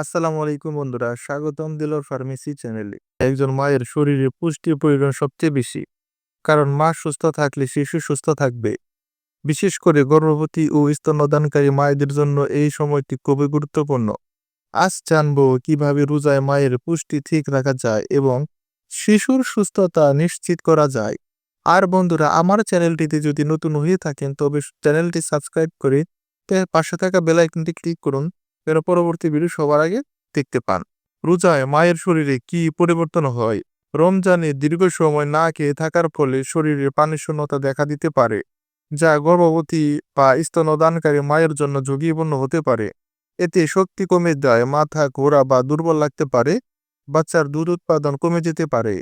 আসসালামু আলাইকুম বন্ধুরা, স্বাগতম দিলর ফার্মেসি চ্যানেলে। একজন মায়ের শরীরে পুষ্টির প্রয়োজন সবচেয়ে বেশি, কারণ মা সুস্থ থাকলে শিশু সুস্থ থাকবে। বিশেষ করে গর্ভবতী ও স্তন্যদানকারী মায়েদের জন্য এই সময়টি খুবই গুরুত্বপূর্ণ। আজ জানব কীভাবে রোজায় মায়ের পুষ্টি ঠিক রাখা যায় এবং শিশুর সুস্থতা নিশ্চিত করা যায়। আর বন্ধুরা, আমার চ্যানেলটিতে যদি নতুন হয়ে থাকেন, তবে চ্যানেলটি সাবস্ক্রাইব করে পাশে থাকা বেল আইকনটি ক্লিক করুন। যেন পরবর্তী ভিডিও সবার আগে দেখতে পান। রোজায় মায়ের শরীরে কি পরিবর্তন হয়? রমজানে দীর্ঘ সময় না খেয়ে থাকার ফলে শরীরে পানি শূন্যতা দেখা দিতে পারে, যা গর্ভবতী বা স্তনদানকারী মায়ের জন্য ঝুঁকিপূর্ণ হতে পারে। এতে শক্তি কমে যায়, মাথা ঘোরা বা দুর্বল লাগতে পারে, বাচ্চার দুধ উৎপাদন কমে যেতে পারে।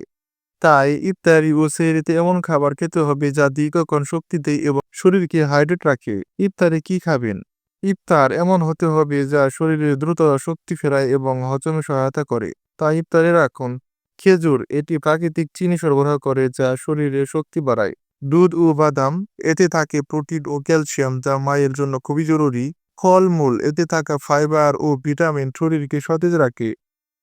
তাই ইফতারি ও সেহরিতে এমন খাবার খেতে হবে যা দীর্ঘক্ষণ শক্তি দেয় এবং শরীরকে হাইড্রেট রাখে। ইফতারে কি খাবেন? ইফতার এমন হতে হবে যা শরীরে দ্রুত শক্তি ফেরায় এবং হজমে সহায়তা করে। তাই ইফতারে রাখুন। খেজুর, এটি প্রাকৃতিক চিনি সরবরাহ করে যা শরীরে শক্তি বাড়ায়। দুধ ও বাদাম, এতে থাকে প্রোটিন ও ক্যালসিয়াম যা মায়ের জন্য খুবই জরুরি। ফলমূল, এতে থাকা ফাইবার ও ভিটামিন শরীরকে সতেজ রাখে।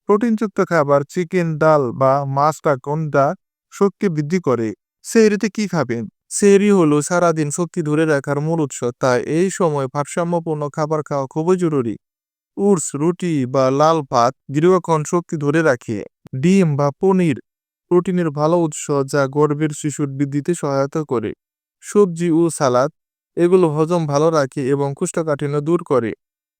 প্রোটিনযুক্ত খাবার, চিকেন, ডাল বা মাছ রাখুন যা শক্তি বৃদ্ধি করে সেহরিতে কি খাবেন? সেহরি হলো সারাদিন শক্তি ধরে রাখার মূল উৎস। তাই এই সময় ভারসাম্যপূর্ণ খাবার খাওয়া খুবই জরুরি। উর্স, রুটি বা লাল ভাত দীর্ঘক্ষণ শক্তি ধরে রাখে। ডিম বা পনির প্রোটিনের ভালো উৎস যা গর্ভের শিশুর বৃদ্ধিতে সহায়তা করে। সবজি ও সালাদ এগুলো হজম ভালো রাখে এবং কুষ্ঠকাঠিন্য দূর করে।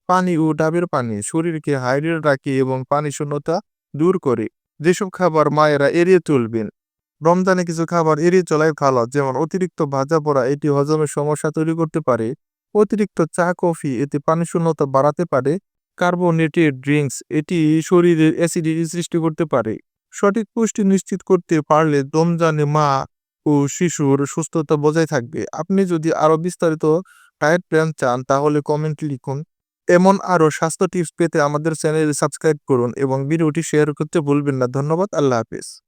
পানি ও ডাবের পানি শরীরকে হাইড্রেট রাখে এবং পানি শূন্যতা দূর করে। যেসব খাবার মায়েরা এড়িয়ে চলবেন রমজানে কিছু খাবার এড়িয়ে চলাই ভালো, যেমন অতিরিক্ত ভাজা পোড়া, এটি হজমের সমস্যা তৈরি করতে পারে। অতিরিক্ত চা, কফি, এতে পানি শূন্যতা বাড়াতে পারে। কার্বোনেটেড ড্রিঙ্কস, এটি শরীরের অ্যাসিডিটি সৃষ্টি করতে পারে। সঠিক পুষ্টি নিশ্চিত করতে পারলে রমজানে মা ও শিশুর সুস্থতা বজায় থাকবে। আপনি যদি আরও বিস্তারিত ডায়েট প্ল্যান চান, তাহলে কমেন্ট লিখুন। এমন আরও স্বাস্থ্য টিপস পেতে আমাদের চ্যানেল সাবস্ক্রাইব করুন এবং ভিডিওটি শেয়ার করতে ভুলবেন না। ধন্যবাদ, আল্লাহ হাফেজ।